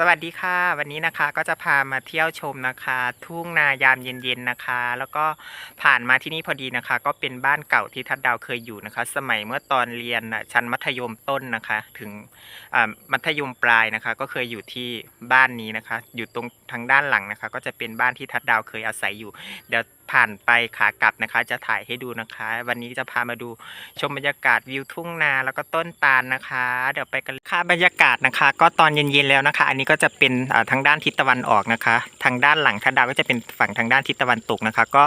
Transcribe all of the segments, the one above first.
สวัสดีค่ะ วันนี้นะคะก็จะพามาเที่ยวชมนะคะ ทุ่งนายามเย็นๆนะคะ แล้วก็ผ่านมาที่นี่พอดีนะคะ ก็เป็นบ้านเก่าที่ทัดดาวเคยอยู่นะคะ สมัยเมื่อตอนเรียนชั้นมัธยมต้นนะคะ ถึงมัธยมปลายนะคะ ก็เคยอยู่ที่บ้านนี้นะคะ อยู่ตรงทางด้านหลังนะคะ ก็จะเป็นบ้านที่ทัดดาวเคยอาศัยอยู่ เดี๋ยวผ่านไปขากลับนะคะ จะถ่ายให้ดูนะคะ วันนี้จะพามาดูชมบรรยากาศวิวทุ่งนาแล้วก็ต้นตาลนะคะ เดี๋ยวไปกันค่ะบรรยากาศนะคะ ก็ตอนเย็นๆแล้วนะคะ อันนี้ก็จะเป็นทางด้านทิศตะวันออกนะคะ ทางด้านหลังทัดดาวก็จะเป็นฝั่งทางด้านทิศตะวันตกนะคะ ก็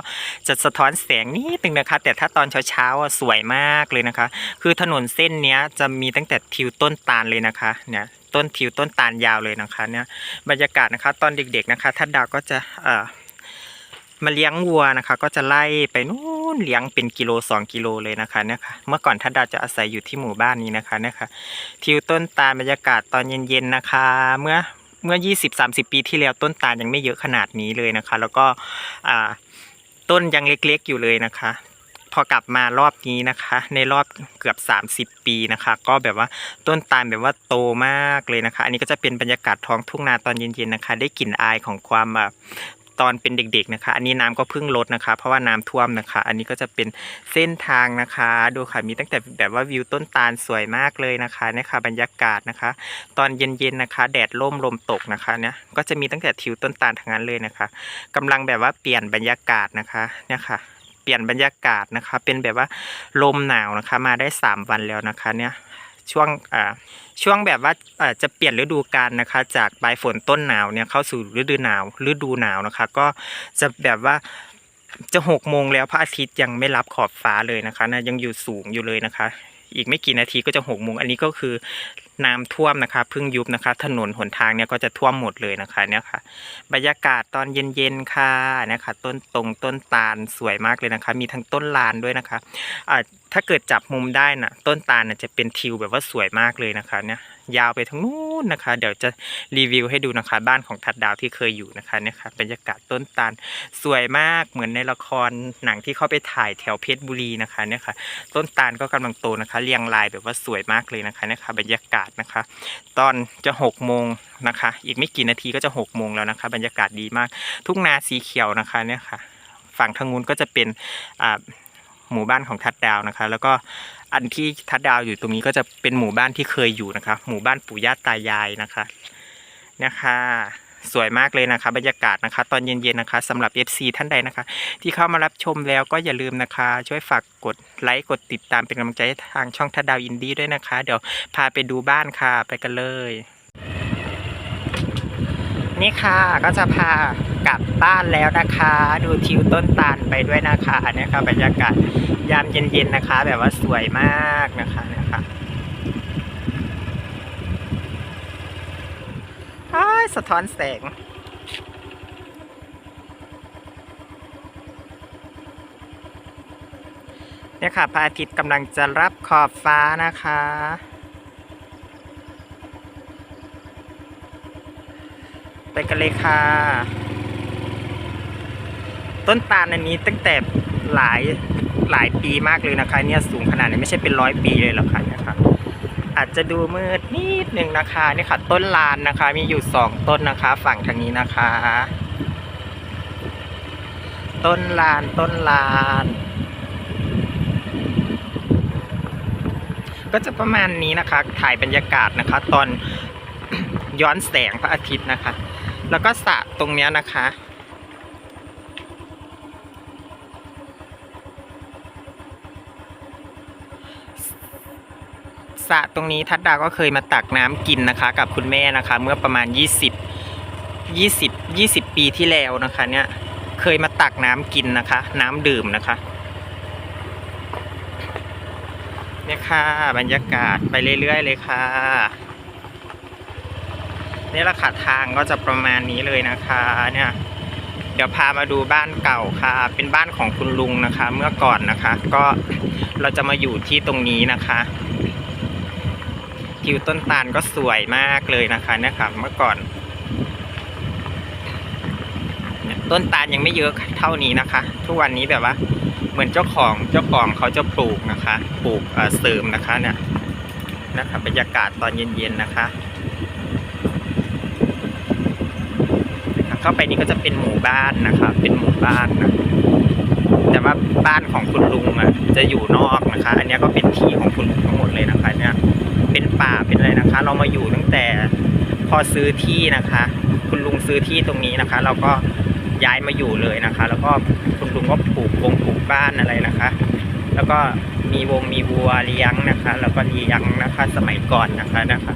จะสะท้อนแสงนิดนึงนะคะ แต่ถ้าตอนเช้าๆสวยมากเลยนะคะ คือถนนเส้นนี้จะมีตั้งแต่ทิวต้นตาลเลยนะคะเนี่ยต้นทิวต้นตาลยาวเลยนะคะเนี่ยบรรยากาศนะคะ ตอนเด็กๆนะคะทัดดาวก็จะเอ่อ มาเลี้ยงวัวนะคะ ก็จะไล่ไปนู่นเลี้ยงเป็นกิโลสองกิโลเลยนะคะเนี่ยค่ะเมื่อก่อนท่านดาวจะอาศัยอยู่ที่หมู่บ้านนี้นะคะเนี่ยค่ะทิวต้นตาลบรรยากาศตอนเย็นๆนะคะ เมื่อเมื่อ 20-30 ปีที่แล้วต้นตาลยังไม่เยอะขนาดนี้เลยนะคะ แล้วก็อ่าต้นยังเล็กๆอยู่เลยนะคะ พอกลับมารอบนี้นะคะ ในรอบเกือบ 30 ปีนะคะ ก็แบบว่าต้นตาลแบบว่าโตมากเลยนะคะ อันนี้ก็จะเป็นบรรยากาศท้องทุ่งนาตอนเย็นๆนะคะ ได้กลิ่นอายของความแบบ ตอนเป็นเด็กๆนะคะ อันนี้น้ำก็เพิ่งลดนะคะ เพราะว่าน้ำท่วมนะคะ อันนี้ก็จะเป็นเส้นทางนะคะ ดูค่ะมีตั้งแต่แบบว่าวิวต้นตาลสวยมากเลยนะคะนี่ค่ะบรรยากาศนะคะ ตอนเย็นๆนะคะ แดดร่มลมตกนะคะเนี่ยก็จะมีตั้งแต่ทิวต้นตาลทั้งนั้นเลยนะคะกำลังแบบว่าเปลี่ยนบรรยากาศนะคะเนี่ยค่ะเปลี่ยนบรรยากาศนะคะ เป็นแบบว่าลมหนาวนะคะ มาได้ 3 วันแล้วนะคะเนี่ย ช่วงอ่าช่วงแบบว่าอ่อจะเปลี่ยนฤดูกาลนะคะ จากปลายฝนต้นหนาวเนี่ยเข้าสู่ฤดูหนาวฤดูหนาวนะคะ ก็จะแบบว่าจะหกโมงแล้วพระอาทิตย์ยังไม่รับขอบฟ้าเลยนะคะนะยังอยู่สูงอยู่เลยนะคะ อีกไม่กี่นาทีก็จะหกโมงอันนี้ก็คือ น้ำท่วมนะคะเพิ่งยุบนะคะ ถนนหนทางเนี่ยก็จะท่วมหมดเลยนะคะเนี่ยค่ะ บรรยากาศตอนเย็นๆค่ะนะคะ ต้นตรงต้นตาลสวยมากเลยนะคะ มีทั้งต้นลานด้วยนะคะอ่าถ้าเกิดจับมุมได้น่ะ ต้นตาลน่ะจะเป็นทิวแบบว่าสวยมากเลยนะคะเนี่ยยาวไปทั้งนู้น นะคะ เดี๋ยวจะรีวิวให้ดูนะคะ บ้านของทัดดาวที่เคยอยู่นะคะเนี่ยค่ะบรรยากาศต้นตาลสวยมากเหมือนในละครหนังที่เขาไปถ่ายแถวเพชรบุรีนะคะเนี่ยค่ะ ต้นตาลก็กำลังโตนะคะ เรียงรายแบบว่าสวยมากเลยนะคะเนี่ยค่ะบรรยากาศนะคะ ตอนจะหกโมงนะคะ อีกไม่กี่นาทีก็จะหกโมงแล้วนะคะ บรรยากาศดีมาก ทุ่งนาสีเขียวนะคะเนี่ยค่ะ ฝั่งทางนู้นก็จะเป็นอ่า หมู่บ้านของทัดดาวนะคะ แล้วก็อันที่ทัดดาวอยู่ตรงนี้ก็จะเป็นหมู่บ้านที่เคยอยู่นะคะ หมู่บ้านปู่ย่าตายายนะคะนะคะสวยมากเลยนะคะ บรรยากาศนะคะ ตอนเย็นๆนะคะสำหรับ FC ท่านใดนะคะ ที่เข้ามารับชมแล้วก็อย่าลืมนะคะ ช่วยฝากกดไลค์กดติดตามเป็นกำลังใจให้ทางช่องทัดดาวอินดี้ด้วยนะคะ เดี๋ยวพาไปดูบ้านค่ะไปกันเลย นี่ค่ะก็จะพา กลับบ้านแล้วนะคะ ดูทิวต้นตาลไปด้วยนะคะเนี่ยค่ะบรรยากาศยามเย็นๆนะคะ แบบว่าสวยมากนะคะนี่ค่ะสะท้อนแสงเนี่ยค่ะพระอาทิตย์กำลังจะรับขอบฟ้านะคะ ไปกันเลยค่ะ ต้นตาลอันนี้ตั้งแต่หลายหลายปีมากเลยนะคะเนี่ยสูงขนาดนี้ไม่ใช่เป็นร้อยปีเลยหรอกค่ะเนี่ยค่ะอาจจะดูมืดนิดนึงนะคะนี่ค่ะ ต้นลานนะคะ มีอยู่สองต้นนะคะ ฝั่งทางนี้นะคะ ต้นลานต้นลาน ก็จะประมาณนี้นะคะ ถ่ายบรรยากาศนะคะ ตอนย้อนแสงพระอาทิตย์นะคะ แล้วก็สระตรงเนี้ยนะคะ สระตรงนี้ทัดดาก็เคยมาตักน้ำกินนะคะ กับคุณแม่นะคะ เมื่อประมาณ 20 20 20 ปีที่แล้วนะคะ เนี่ยเคยมาตักน้ำกินนะคะ น้ำดื่มนะคะเนี่ยค่ะบรรยากาศไปเรื่อยๆเลยค่ะนี่แหละค่ะทางก็จะประมาณนี้เลยนะคะ เนี่ย เดี๋ยวพามาดูบ้านเก่าค่ะ เป็นบ้านของคุณลุงนะคะ เมื่อก่อนนะคะ ก็เราจะมาอยู่ที่ตรงนี้นะคะ ทิวต้นตาลก็สวยมากเลยนะคะเนี่ยค่ะเมื่อก่อน ต้นตาลยังไม่เยอะเท่านี้นะคะ ทุกวันนี้แบบว่า เหมือนเจ้าของเจ้าของเขาจะปลูกนะคะ ปลูกเสริมนะคะเนี่ยนะคะบรรยากาศตอนเย็นๆนะคะเข้าไปนี่ก็จะเป็นหมู่บ้านนะคะ เป็นหมู่บ้านนะแต่ว่าบ้านของคุณลุงอะจะอยู่นอกนะคะ อันนี้ก็เป็นที่ของคุณลุงทั้งหมดเลยนะคะ เนี่ย เป็นป่าเป็นอะไรนะคะ เรามาอยู่ตั้งแต่พอซื้อที่นะคะ คุณลุงซื้อที่ตรงนี้นะคะ เราก็ย้ายมาอยู่เลยนะคะ แล้วก็คุณลุงก็ปลูกวงปลูกบ้านอะไรนะคะ แล้วก็มีวงมีวัวเลี้ยงนะคะ แล้วก็เลี้ยงนะคะ สมัยก่อนนะคะนะคะ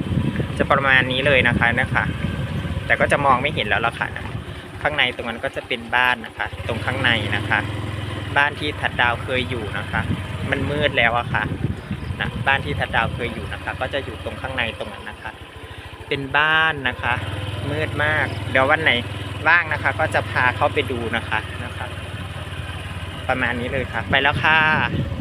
จะประมาณนี้เลยนะคะนะคะ แต่ก็จะมองไม่เห็นแล้วล่ะค่ะนะข้างในตรงนั้นก็จะเป็นบ้านนะคะ ตรงข้างในนะคะ บ้านที่ทัดดาวเคยอยู่นะคะ มันมืดแล้วอะค่ะ นะบ้านที่ทัดดาวเคยอยู่นะคะ ก็จะอยู่ตรงข้างในตรงนั้นนะคะ เป็นบ้านนะคะ มืดมาก เดี๋ยววันไหนว่างนะคะ ก็จะพาเขาไปดูนะคะนะคะ ประมาณนี้เลยค่ะ ไปแล้วค่ะ